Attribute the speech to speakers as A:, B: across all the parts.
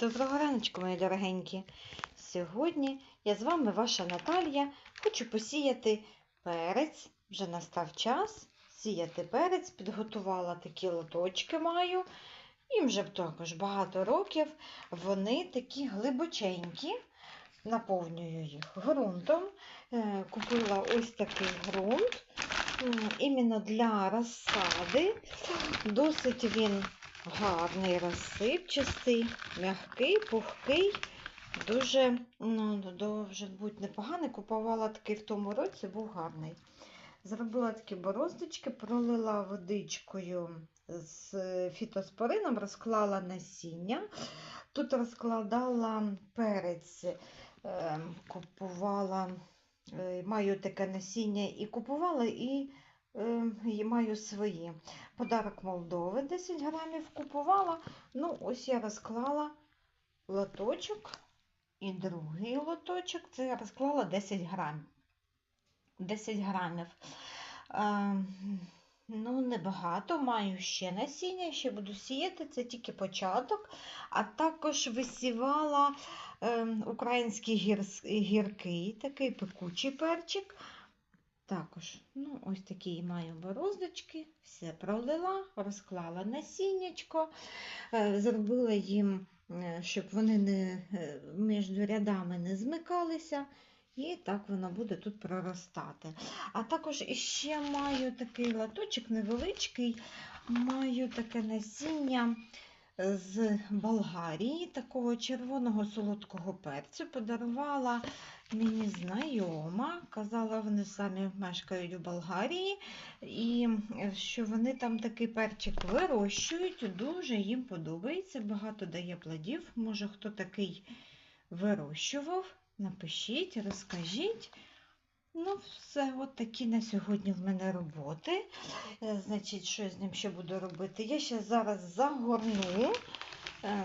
A: Доброго раночку, мої дорогенькі. Сьогодні я з вами, ваша Наталія. Хочу посіяти перець. Вже настав час сіяти перець. Підготувала такі лоточки маю. Їм вже також багато років. Вони такі глибоченькі. Наповнюю їх ґрунтом. Е, Купила ось такий ґрунт. Іменно для розсади. Досить він гарний, розсипчастий, м'який, пухкий. Дуже, ну, дуже будь непоганий. Купувала такий в тому році, був гарний. Зробила такі бороздочки, пролила водичкою з фітоспорином, розклала насіння. Тут розкладала перець, е, купувала, е, маю таке насіння і купувала, і і маю свої. Подарок Молдови 10 грамів купувала. Ну, ось я розклала лоточок і другий лоточок. Це я розклала 10 грамів. 10 грамів. Е, ну, небагато, маю ще насіння, ще буду сіяти, це тільки початок. А також висівала е, український гір, гіркий, такий пекучий перчик. Також, ну, ось такі маю бороздочки, все пролила, розклала насіннячко, е, зробила їм, е, щоб вони не, е, між рядами не змикалися, і так воно буде тут проростати. А також іще маю такий латочок невеличкий, маю таке насіння з Болгарії, такого червоного солодкого перцю. Подарувала мені знайома, казала, вони самі мешкають у Болгарії, і що вони там такий перчик вирощують, дуже їм подобається, багато дає плодів. Може, хто такий вирощував, напишіть, розкажіть. Ну, все, от такі на сьогодні в мене роботи. Е, Значить, що я з ним ще буду робити? Я ще зараз загорну е,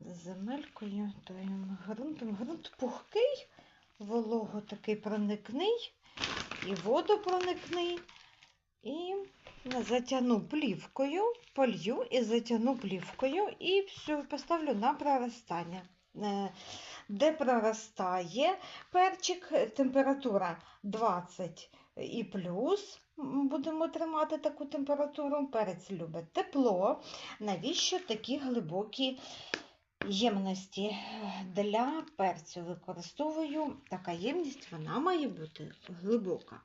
A: земелькою, тим ґрунтом. Ґрунт пухкий, волого такий проникний, і водопроникний. І затягну плівкою, полью і затягну плівкою, і все, поставлю на проростання. Е, Де проростає перчик, температура 20 і плюс. Будемо тримати таку температуру. Перець любить тепло. Навіщо такі глибокі ємності для перцю використовую? Така ємність вона має бути глибока.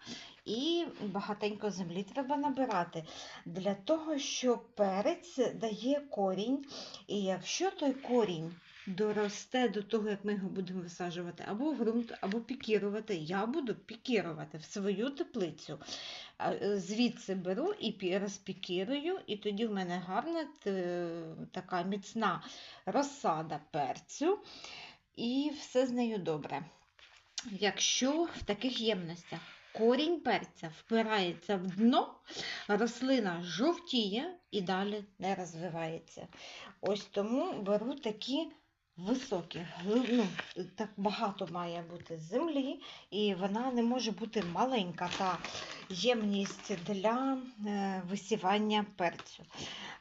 A: І багатенько землі треба набирати для того, що перець дає корінь. І якщо той корінь доросте до того, як ми його будемо висаджувати або в ґрунт, або пікірувати. Я буду пікірувати в свою теплицю. Е, Звідси беру і розпікірую, і тоді в мене гарна така міцна розсада перцю, і все з нею добре. Якщо в таких ємностях корінь перця впирається в дно, рослина жовтіє і далі не розвивається. Ось тому беру такі високі, ну, так багато має бути землі, і вона не може бути маленька та ємність для е, висівання перцю.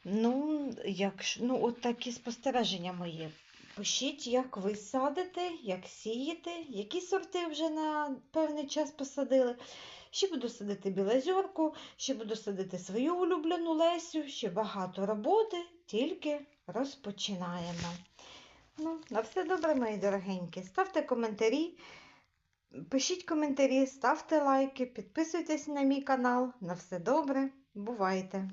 A: Ну, якщо, ну, от такі спостереження мої. Пишіть, як ви садите, як сієте, які сорти вже на певний час посадили. Ще буду садити білозорку, ще буду садити свою улюблену Лесю, ще багато роботи, тільки розпочинаємо. Ну, на все добре, мої дорогенькі. Ставте коментарі, пишіть коментарі, ставте лайки, підписуйтесь на мій канал. На все добре. Бувайте!